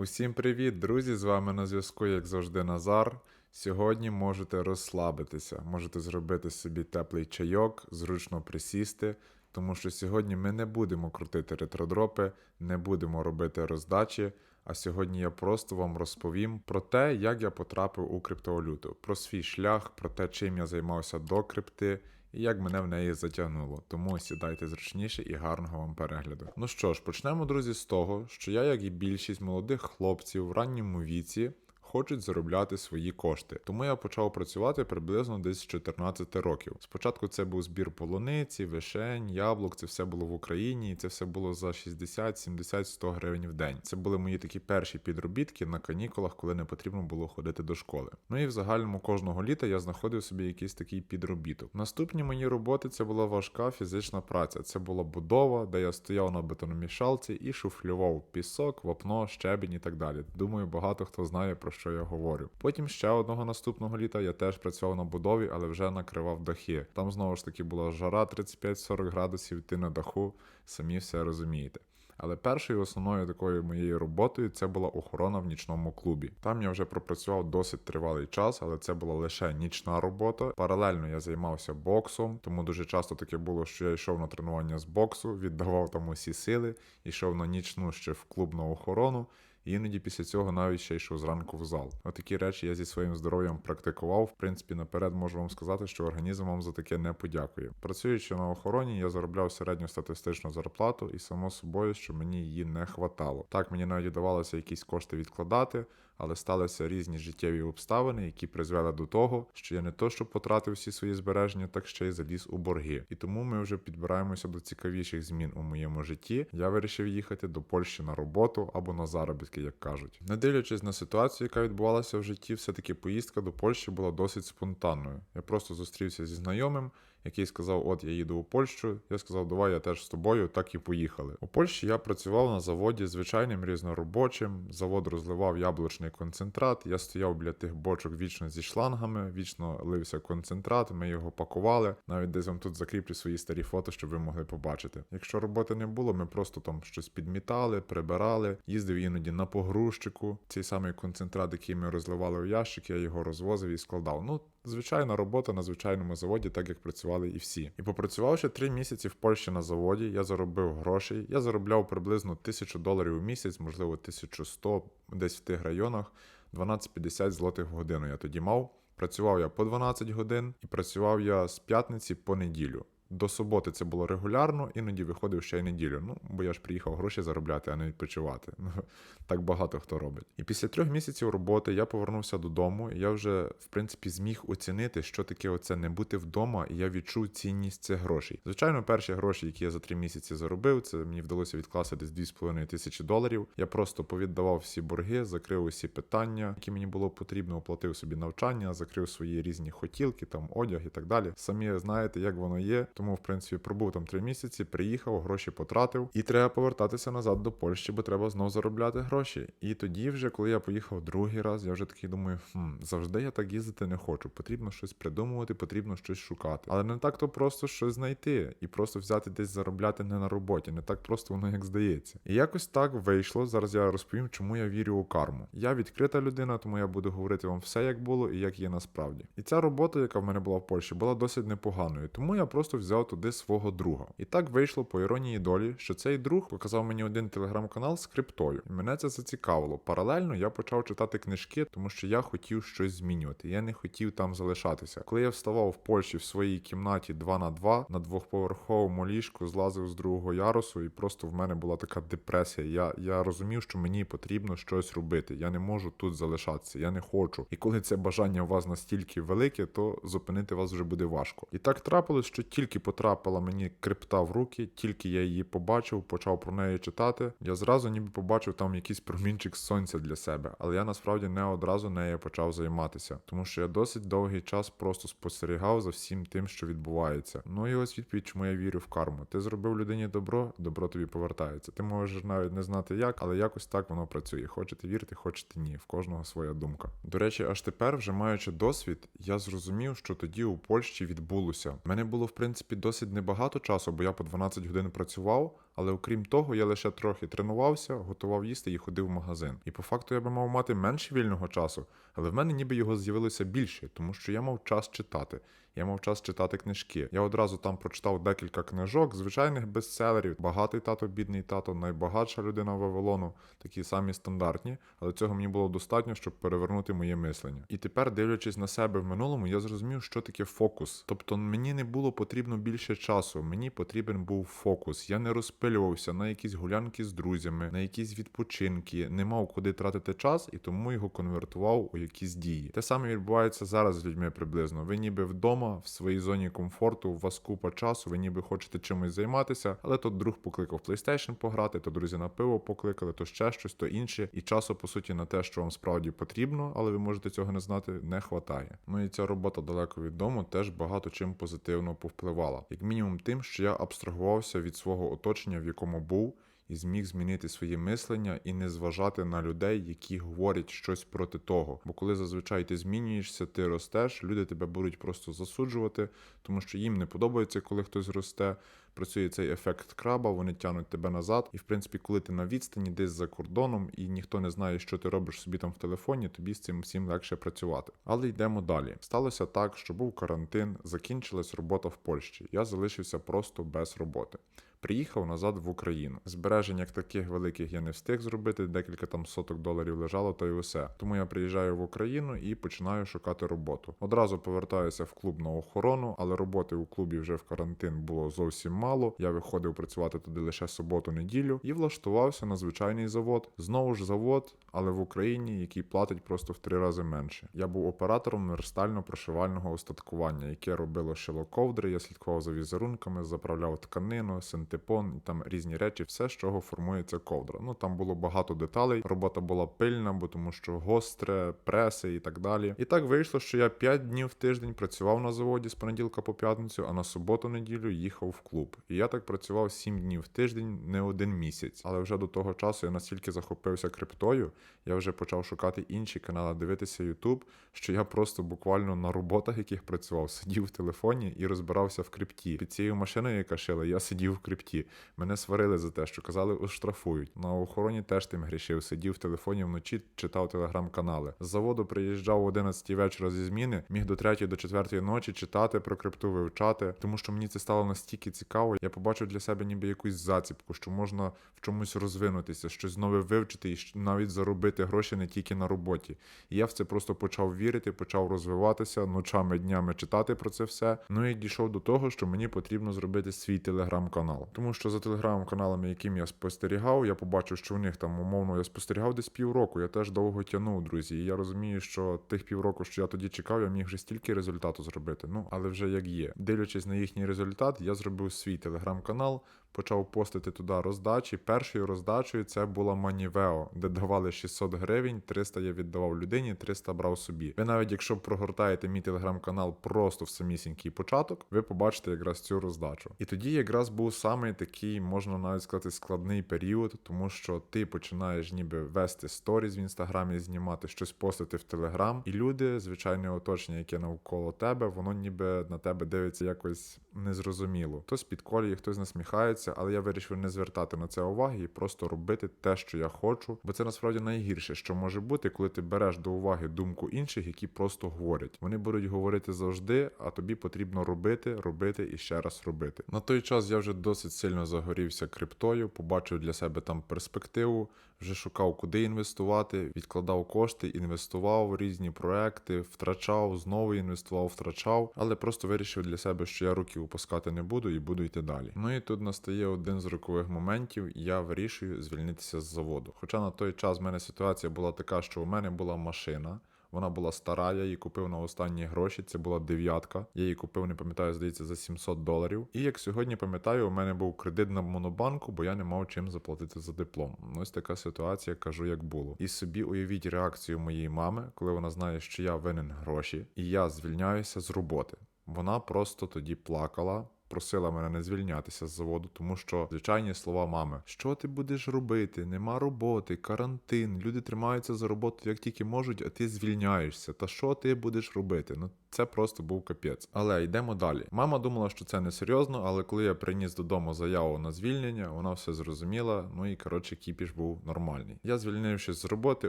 Усім привіт, друзі! З вами на зв'язку, як завжди, Назар. Сьогодні можете розслабитися, можете зробити собі теплий чайок, зручно присісти, тому що сьогодні ми не будемо крутити ретродропи, не будемо робити роздачі. А сьогодні я просто вам розповім про те, як я потрапив у криптовалюту, про свій шлях, про те, чим я займався до крипти і як мене в неї затягнуло. Тому сідайте зручніше і гарного вам перегляду. Ну що ж, почнемо, друзі, з того, що я, як і більшість молодих хлопців в ранньому віці. Хочуть заробляти свої кошти. Тому я почав працювати приблизно десь з 14 років. Спочатку це був збір полуниці, вишень, яблук. Це все було в Україні, і це все було за 60, 70, 100 гривень в день. Це були мої такі перші підробітки на канікулах, коли не потрібно було ходити до школи. Ну і в загальному кожного літа я знаходив собі якийсь такий підробіток. Наступні мої роботи це була важка фізична праця. Це була будова, де я стояв на бетономішалці і шуфлював пісок, вапно, щебінь і так далі. Думаю, багато хто знає про що я говорю. Потім ще одного наступного літа я теж працював на будові, але вже накривав дахи. Там знову ж таки була жара 35-40 градусів, ти на даху, самі все розумієте. Але першою основною такою моєю роботою це була охорона в нічному клубі. Там я вже пропрацював досить тривалий час, але це була лише нічна робота. Паралельно я займався боксом, тому дуже часто таке було, що я йшов на тренування з боксу, віддавав там усі сили, йшов на нічну ще в клуб на охорону. І іноді після цього навіть ще йшов зранку в зал. Отакі речі я зі своїм здоров'ям практикував. В принципі, наперед можу вам сказати, що організм вам за таке не подякує. Працюючи на охороні, я заробляв середню статистичну зарплату, і само собою, що мені її не хватало. Так мені навіть вдавалося якісь кошти відкладати, але сталися різні життєві обставини, які призвели до того, що я не то, що потратив всі свої збереження, так ще й заліз у борги. І тому ми вже підбираємося до цікавіших змін у моєму житті. Я вирішив їхати до Польщі на роботу або на заробітки, як кажуть. Не дивлячись на ситуацію, яка відбувалася в житті, все-таки поїздка до Польщі була досить спонтанною. Я просто зустрівся зі знайомим. Який сказав, от я їду у Польщу. Я сказав, давай я теж з тобою, так і поїхали. У Польщі я працював на заводі звичайним різноробочим. Завод розливав яблучний концентрат. Я стояв біля тих бочок вічно зі шлангами, вічно лився концентрат. Ми його пакували. Навіть десь вам тут закріплю свої старі фото, щоб ви могли побачити. Якщо роботи не було, ми просто там щось підмітали, прибирали. Їздив іноді на погрузчику. Цей самий концентрат, який ми розливали у ящики, я його розвозив і складав. Ну, звичайна робота на звичайному заводі, так як працювали і всі. І попрацювавши три місяці в Польщі на заводі, я заробив грошей. Я заробляв приблизно тисячу доларів у місяць, можливо, 1100 десь в тих районах. 12,50 злотих в годину я тоді мав. Працював я по 12 годин і працював я з п'ятниці по неділю. До суботи це було регулярно, іноді виходив ще й неділю. Ну, бо я ж приїхав гроші заробляти, а не відпочивати. Ну, так багато хто робить. І після трьох місяців роботи я повернувся додому, і я вже, в принципі, зміг оцінити, що таке оце не бути вдома, і я відчув цінність цих грошей. Звичайно, перші гроші, які я за три місяці заробив, це мені вдалося відкласти десь 2,5 тисячі доларів. Я просто повіддавав всі борги, закрив усі питання, які мені було потрібно, оплатив собі навчання, закрив свої різні хотілки, там одяг і так далі. Самі знаєте, як воно є. Тому, в принципі, пробув там три місяці, приїхав, гроші потратив, і треба повертатися назад до Польщі, бо треба знову заробляти гроші. І тоді, вже, коли я поїхав другий раз, я вже такий думаю, хм, завжди я так їздити не хочу. Потрібно щось придумувати, потрібно щось шукати. Але не так то просто щось знайти і просто взяти десь заробляти не на роботі. Не так просто воно як здається. І якось так вийшло. Зараз я розповім, чому я вірю у карму. Я відкрита людина, тому я буду говорити вам все, як було і як є насправді. І ця робота, яка в мене була в Польщі, була досить непоганою. Тому я просто взяв взяв туди свого друга. І так вийшло по іронії долі, що цей друг показав мені один телеграм-канал з криптою. І мене це зацікавило. Паралельно я почав читати книжки, тому що я хотів щось змінювати. Я не хотів там залишатися. Коли я вставав в Польщі в своїй кімнаті 2 на 2 на двохповерховому ліжку, злазив з другого ярусу, і просто в мене була така депресія. Я, Я розумів, що мені потрібно щось робити. Я не можу тут залишатися, я не хочу. І коли це бажання у вас настільки велике, то зупинити вас вже буде важко. І так трапилось, що тільки потрапила мені крипта в руки, тільки я її побачив, почав про неї читати. Я зразу ніби побачив там якийсь промінчик сонця для себе, але я насправді не одразу нею почав займатися, тому що я досить довгий час просто спостерігав за всім тим, що відбувається. Ну і ось відповідь, чому я вірю в карму. Ти зробив людині добро, добро тобі повертається. Ти можеш навіть не знати як, але якось так воно працює. Хочете вірити, хочете ні. В кожного своя думка. До речі, аж тепер, вже маючи досвід, я зрозумів, що тоді у Польщі відбулося. Мене було в принципі досить небагато часу, бо я по 12 годин працював. Але окрім того, я лише трохи тренувався, готував їсти і ходив в магазин. І по факту я би мав мати менше вільного часу, але в мене ніби його з'явилося більше, тому що я мав час читати. Я мав час читати книжки. Я одразу там прочитав декілька книжок, звичайних бестселерів. Багатий тато, бідний тато, найбагатша людина Вавилону, такі самі стандартні, але цього мені було достатньо, щоб перевернути моє мислення. І тепер, дивлячись на себе в минулому, я зрозумів, що таке фокус. Тобто мені не було потрібно більше часу, мені потрібен був фокус. Я не розпилювався на якісь гулянки з друзями, на якісь відпочинки, не мав куди тратити час і тому його конвертував у якісь дії. Те саме відбувається зараз з людьми приблизно. Ви ніби вдома, в своїй зоні комфорту, у вас купа часу, ви ніби хочете чимось займатися, але то друг покликав PlayStation пограти, то друзі на пиво покликали, то ще щось, то інше. І часу, по суті, на те, що вам справді потрібно, але ви можете цього не знати, не хватає. Ну і ця робота далеко від дому теж багато чим позитивно повпливала. Як мінімум, тим, що я абстрагувався від свого оточення, в якому був. І зміг змінити своє мислення і не зважати на людей, які говорять щось проти того. Бо коли зазвичай ти змінюєшся, ти ростеш, люди тебе будуть просто засуджувати, тому що їм не подобається, коли хтось росте. Працює цей ефект краба, вони тягнуть тебе назад. І в принципі, коли ти на відстані десь за кордоном і ніхто не знає, що ти робиш собі там в телефоні, тобі з цим всім легше працювати. Але йдемо далі. Сталося так, що був карантин, закінчилась робота в Польщі. Я залишився просто без роботи. Приїхав назад в Україну. Збережень як таких великих я не встиг зробити, декілька там соток доларів лежало, то й усе. Тому я приїжджаю в Україну і починаю шукати роботу. Одразу повертаюся в клуб на охорону, але роботи у клубі вже в карантин було зовсім мало. Я виходив працювати туди лише суботу-неділю і влаштувався на звичайний завод. Знову ж завод, але в Україні, який платить просто в три рази менше. Я був оператором верстально-прошивального устаткування, яке робило шилоковдри. Я слідкував за візерунками, заправляв тканину, синтепон і там різні речі, все з чого формується ковдра. Ну там було багато деталей. Робота була пильна, бо тому що гостре, преси і так далі. І так вийшло, що я 5 днів в тиждень працював на заводі з понеділка по п'ятницю, а на суботу-неділю їхав в клуб. І я так працював 7 днів в тиждень, не один місяць. Але вже до того часу я настільки захопився криптою, я вже почав шукати інші канали, дивитися YouTube, що я просто буквально на роботах, яких працював, сидів в телефоні і розбирався в крипті. Під цією машиною, яка шила, я сидів в крипті. Мене сварили за те, що казали, оштрафують. На охороні теж тим грішив. Сидів в телефоні вночі, читав телеграм-канали. З заводу приїжджав о 11 вечора зі зміни, міг до 3 до 4 ночі читати про крипту, вивчати, тому що мені це стало настільки цікаво. Я побачив для себе ніби якусь заціпку, що можна в чомусь розвинутися, щось нове вивчити і навіть заробити гроші не тільки на роботі. І я в це просто почав вірити, почав розвиватися, ночами, днями читати про це все. Ну і дійшов до того, що мені потрібно зробити свій телеграм-канал. Тому що за телеграм-каналами, яким я спостерігав, я побачив, що у них там умовно я спостерігав десь півроку. Я теж довго тягнув, друзі. І я розумію, що тих півроку, що я тоді чекав, я міг вже стільки результату зробити. Ну але вже як є. Дивлячись на їхній результат, я зробив свій телеграм-канал. Почав постити туди роздачі. Першою роздачею це була Манівео, де давали 600 гривень, 300 я віддавав людині, 300 брав собі. Ви навіть якщо прогортаєте мій телеграм-канал просто в самісінький початок, ви побачите якраз цю роздачу. І тоді якраз був саме такий, можна навіть сказати, складний період, тому що ти починаєш ніби вести сторіз в інстаграмі, знімати щось постити в телеграм, і люди, звичайне оточення, яке навколо тебе, воно ніби на тебе дивиться якось незрозуміло. Хтось підколює, хтось насміхається, але я вирішив не звертати на це уваги і просто робити те, що я хочу, бо це насправді найгірше, що може бути, коли ти береш до уваги думку інших, які просто говорять. Вони будуть говорити завжди, а тобі потрібно робити, робити і ще раз робити. На той час я вже досить сильно загорівся криптою, побачив для себе там перспективу, вже шукав, куди інвестувати, відкладав кошти, інвестував в різні проекти, втрачав, знову інвестував, втрачав, але просто вирішив для себе, що я руки опускати не буду і буду йти далі. Ну і тут настає один з рокових моментів, і я вирішую звільнитися з заводу. Хоча на той час в мене ситуація була така, що у мене була машина. Вона була стара, я її купив на останні гроші. Це була дев'ятка. Я її купив, не пам'ятаю, здається, за 700 доларів. І як сьогодні пам'ятаю, у мене був кредит на монобанку, бо я не мав чим заплатити за диплом. Ось така ситуація, кажу, як було. І собі уявіть реакцію моєї мами, коли вона знає, що я винен гроші, і я звільняюся з роботи. Вона просто тоді плакала. Просила мене не звільнятися з заводу, тому що звичайні слова мами: що ти будеш робити? Нема роботи, карантин, люди тримаються за роботу як тільки можуть, а ти звільняєшся. Та що ти будеш робити? Ну це просто був капець. Але йдемо далі. Мама думала, що це не серйозно, але коли я приніс додому заяву на звільнення, вона все зрозуміла. Ну і коротше, кіпіш був нормальний. Я звільнившись з роботи,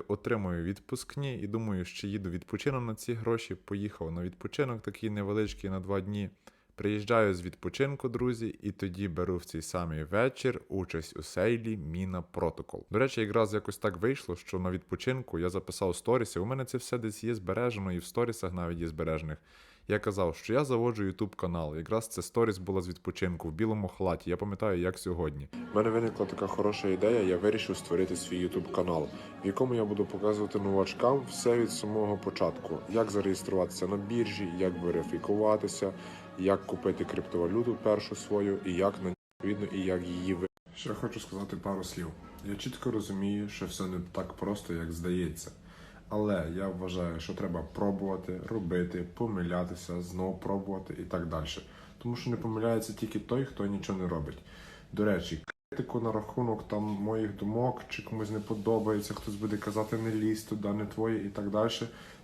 отримую відпускні і думаю, що їду відпочину на ці гроші. Поїхав на відпочинок такий невеличкий на два дні. Приїжджаю з відпочинку, друзі, і тоді беру в цей самий вечір участь у сейлі Міна Протокол. До речі, якраз якось так вийшло, що на відпочинку я записав сторіси. У мене це все десь є збережено, і в сторісах навіть є збережених. Я казав, що я заводжу YouTube канал. Якраз це сторіс була з відпочинку в білому халаті. Я пам'ятаю, як сьогодні. У мене виникла така хороша ідея. Я вирішив створити свій YouTube канал, в якому я буду показувати новачкам все від самого початку: як зареєструватися на біржі, як верифікуватися, як купити криптовалюту першу свою, і як на відповідно, і як її ви. Ще хочу сказати пару слів. Я чітко розумію, що все не так просто, як здається. Але я вважаю, що треба пробувати, робити, помилятися, знову пробувати і так далі. Тому що не помиляється тільки той, хто нічого не робить. До речі, критику на рахунок там моїх думок, чи комусь не подобається, хтось буде казати не лізь туди, не твоє і так далі.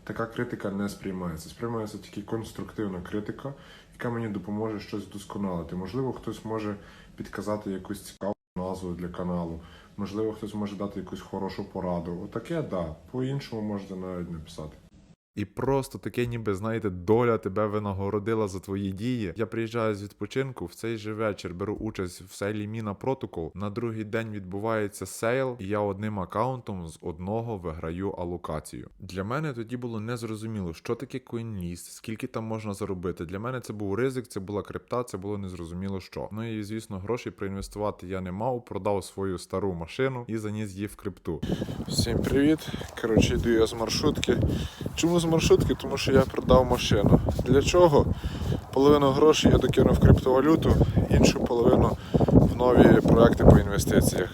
Така критика не сприймається. Сприймається тільки конструктивна критика, яка мені допоможе щось вдосконалити. Можливо, хтось може підказати якусь цікаву назву для каналу. Можливо, хтось може дати якусь хорошу пораду. Отаке, да. По-іншому можете навіть написати. І просто таке, ніби знаєте, доля тебе винагородила за твої дії. Я приїжджаю з відпочинку в цей же вечір беру участь в сейлі Міна Протокол. На другий день відбувається сейл, і я одним аккаунтом з одного виграю алокацію. Для мене тоді було незрозуміло, що таке CoinList, скільки там можна заробити. Для мене це був ризик, це була крипта, це було незрозуміло що. Ну і звісно, грошей проінвестувати я не мав. Продав свою стару машину і заніс її в крипту. Всім привіт! Коротше, йду я з маршрутки. Чому з маршрутки? Тому що я продав машину. Для чого? Половину грошей я докинув в криптовалюту, іншу половину в нові проекти по інвестиціях.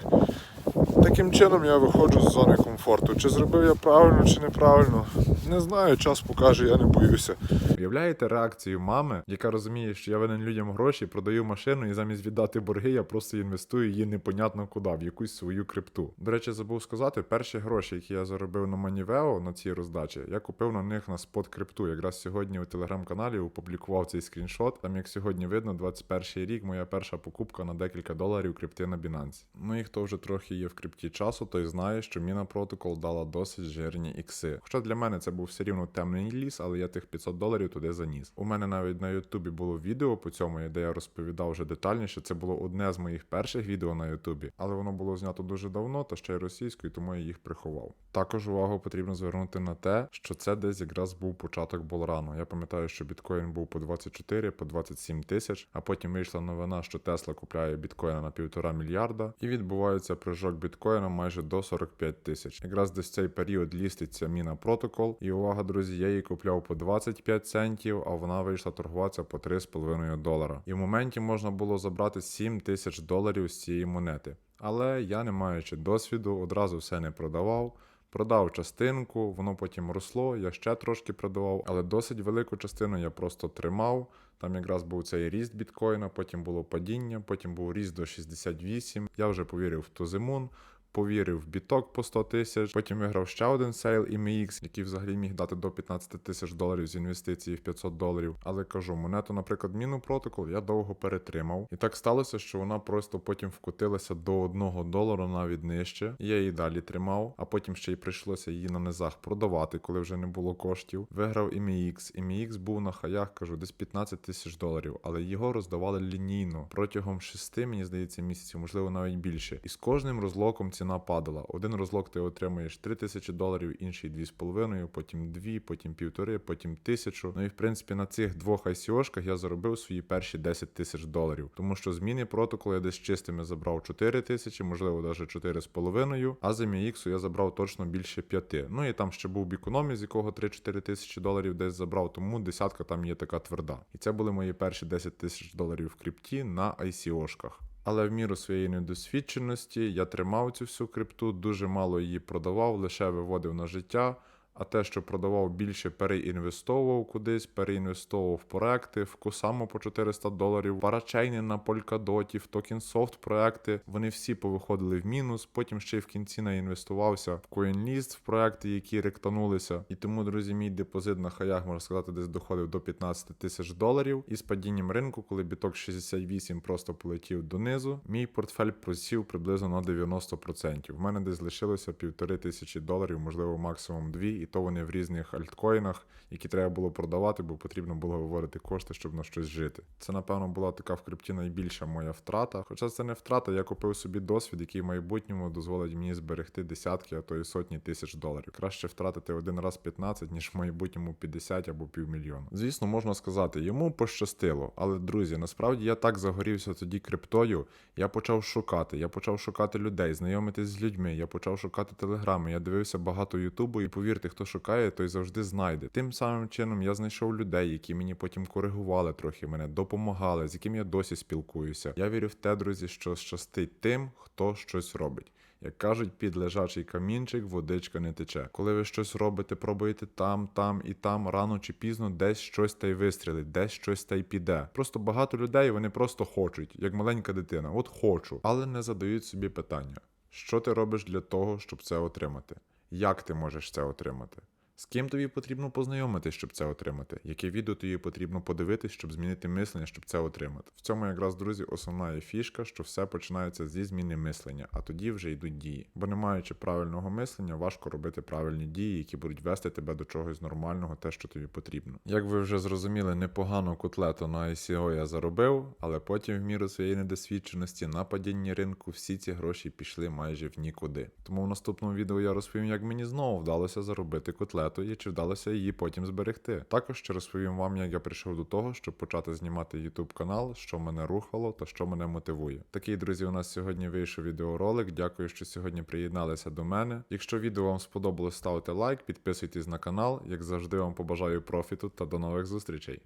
Таким чином я виходжу з зони комфорту. Чи зробив я правильно, чи неправильно? Не знаю, час покаже, я не боюся. Уявляєте реакцію мами, яка розуміє, що я винен людям гроші, продаю машину і замість віддати борги, я просто інвестую її непонятно куди, в якусь свою крипту. До речі, забув сказати, перші гроші, які я заробив на Манівео на цій роздачі, я купив на них на спот крипту. Якраз сьогодні у телеграм-каналі опублікував цей скріншот. Там, як сьогодні видно, 21 рік, моя перша покупка на декілька доларів крипти на Binance. Ну і хто вже трохи є в крипті часу, той знає, що Міна Протокол дала досить жирні ікси. Хоча для мене це був все рівно темний ліс, але я тих 500 доларів туди заніс. У мене навіть на Ютубі було відео по цьому, де я розповідав вже детальніше. Це було одне з моїх перших відео на Ютубі, але воно було знято дуже давно та ще й російською, тому я їх приховав. Також увагу потрібно звернути на те, що це десь якраз був початок Болрану. Я пам'ятаю, що біткоін був по 24, по 27 тисяч, а потім вийшла новина, що Тесла купляє біткоїна на півтора мільярда, і відбувається прыжок біткоїна майже до 45 тисяч. Якраз десь цей період ліститься міна протокол. І увага, друзі, я її купляв по 25 центів, а вона вийшла торгуватися по 3,5 долара. І в моменті можна було забрати 7 тисяч доларів з цієї монети. Але я, не маючи досвіду, одразу все не продавав. Продав частинку, воно потім росло, я ще трошки продавав, але досить велику частину я просто тримав. Там якраз був цей ріст біткоїна, потім було падіння, потім був ріст до 68. Я вже повірив в Тузимун, повірив в біток по 100 тисяч. Потім виграв ще один сейл IMX, який взагалі міг дати до 15 тисяч доларів з інвестиції в 500 доларів. Але кажу, монету, наприклад, міну протокол я довго перетримав. І так сталося, що вона просто потім вкотилася до 1 долара навіть нижче. Я її далі тримав, а потім ще й прийшлося її на низах продавати, коли вже не було коштів. Виграв IMX. IMX був на хаях, кажу, десь 15 тисяч доларів, але його роздавали лінійно протягом 6, мені здається, місяців, можливо, навіть більше. І з кожним розлоком ціна падала. Один розлок ти отримуєш 3 тисячі доларів, інший 2,5, потім 2, потім півтори, потім 1000. Ну і в принципі на цих двох ICO-шках я заробив свої перші 10 тисяч доларів. Тому що зміни протоколу я десь чистими забрав 4 тисячі, можливо, навіть 4,5, а за MX я забрав точно більше 5. Ну і там ще був бікономі, з якого 3-4 тисячі доларів десь забрав, тому десятка там є така тверда. І це були мої перші 10 тисяч доларів в крипті на ICO-шках. Але в міру своєї недосвідченості я тримав цю всю крипту, дуже мало її продавав, лише виводив на життя. А те, що продавав більше, переінвестовував кудись, переінвестовував в проекти, в Кусаму по 400 доларів, парачейни на Polkadot, в TokenSoft проекти. Вони всі повиходили в мінус. Потім ще й в кінці наінвестувався в CoinList, в проекти, які ректанулися. І тому, друзі, мій депозит на хаях, можна сказати, десь доходив до 15 тисяч доларів. І з падінням ринку, коли біток 68 просто полетів донизу, мій портфель просів приблизно на 90%. В мене десь лишилося півтори тисячі доларів, можливо, максимум дві, і то вони в різних альткоїнах, які треба було продавати, бо потрібно було виводити кошти, щоб на щось жити. Це, напевно, була така в крипті найбільша моя втрата. Хоча це не втрата, я купив собі досвід, який в майбутньому дозволить мені зберегти десятки, а то і сотні тисяч доларів. Краще втратити один раз 15, ніж в майбутньому 50 або півмільйона. Звісно, можна сказати, йому пощастило, але друзі, насправді я так загорівся тоді криптою. Я почав шукати, я почав шукати людей, знайомитись з людьми, я почав шукати телеграми, я дивився багато ютубу, і повірте, хто шукає, той завжди знайде. Тим самим чином я знайшов людей, які мені потім коригували трохи мене, допомагали, з яким я досі спілкуюся. Я вірю в те, друзі, що щастить тим, хто щось робить. Як кажуть, під лежачий камінчик водичка не тече. Коли ви щось робите, пробуєте там, там і там, рано чи пізно десь щось та й вистрілить, десь щось та й піде. Просто багато людей вони просто хочуть, як маленька дитина. От хочу, але не задають собі питання: що ти робиш для того, щоб це отримати? Як ти можеш це отримати? З ким тобі потрібно познайомитись, щоб це отримати? Яке відео тобі потрібно подивитись, щоб змінити мислення, щоб це отримати? В цьому якраз, друзі, основна є фішка, що все починається зі зміни мислення, а тоді вже йдуть дії. Бо не маючи правильного мислення, важко робити правильні дії, які будуть вести тебе до чогось нормального, те, що тобі потрібно. Як ви вже зрозуміли, непогану котлету на ICO я заробив, але потім, в міру своєї недосвідченості, на падінні ринку всі ці гроші пішли майже в нікуди. Тому в наступному відео я розповім, як мені знову вдалося заробити котлету і чи вдалося її потім зберегти. Також розповім вам, як я прийшов до того, щоб почати знімати YouTube канал, що мене рухало та що мене мотивує. Такий, друзі, у нас сьогодні вийшов відеоролик. Дякую, що сьогодні приєдналися до мене. Якщо відео вам сподобалось, ставте лайк, підписуйтесь на канал. Як завжди, вам побажаю профіту та до нових зустрічей.